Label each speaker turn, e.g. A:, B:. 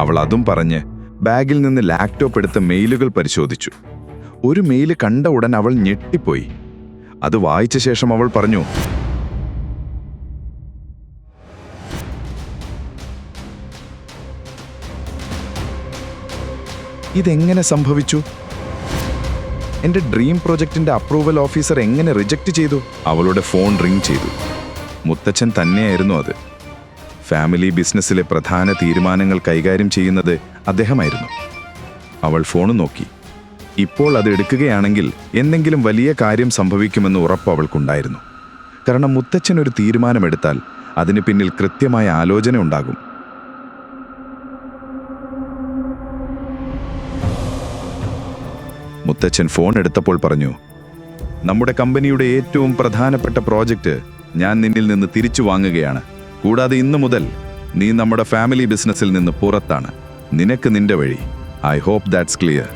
A: അവൾ അതും പറഞ്ഞ് ബാഗിൽ നിന്ന് ലാപ്ടോപ്പ് എടുത്ത് മെയിലുകൾ പരിശോധിച്ചു. ഒരു മെയിൽ കണ്ട ഉടൻ അവൾ ഞെട്ടിപ്പോയി. അത് വായിച്ച ശേഷം അവൾ പറഞ്ഞു ഇതെങ്ങനെ സംഭവിച്ചു? എന്റെ ഡ്രീം പ്രൊജക്ടിന്റെ അപ്രൂവൽ ഓഫീസർ എങ്ങനെ റിജക്റ്റ് ചെയ്തു? അവളുടെ ഫോൺ റിംഗ് ചെയ്തു. മുത്തച്ഛൻ തന്നെയായിരുന്നു അത്. ഫാമിലി ബിസിനസ്സിലെ പ്രധാന തീരുമാനങ്ങൾ കൈകാര്യം ചെയ്യുന്നത് അദ്ദേഹമായിരുന്നു. അവൾ ഫോൺ നോക്കി. ഇപ്പോൾ അത് എടുക്കുകയാണെങ്കിൽ എന്തെങ്കിലും വലിയ കാര്യം സംഭവിക്കുമെന്ന് ഉറപ്പ് അവൾക്കുണ്ടായിരുന്നു. കാരണം മുത്തച്ഛൻ ഒരു തീരുമാനമെടുത്താൽ അതിന് പിന്നിൽ കൃത്യമായ ആലോചന ഉണ്ടാകും. മുത്തച്ഛൻ ഫോൺ എടുത്തപ്പോൾ പറഞ്ഞു നമ്മുടെ കമ്പനിയുടെ ഏറ്റവും പ്രധാനപ്പെട്ട പ്രോജക്റ്റ് ഞാൻ നിന്നിൽ നിന്ന് തിരിച്ചു വാങ്ങുകയാണ്. കൂടാതെ ഇന്നു മുതൽ നീ നമ്മുടെ ഫാമിലി ബിസിനസ്സിൽ നിന്ന് പുറത്താണ്. നിനക്ക് നിന്റെ വഴി. I hope that's clear.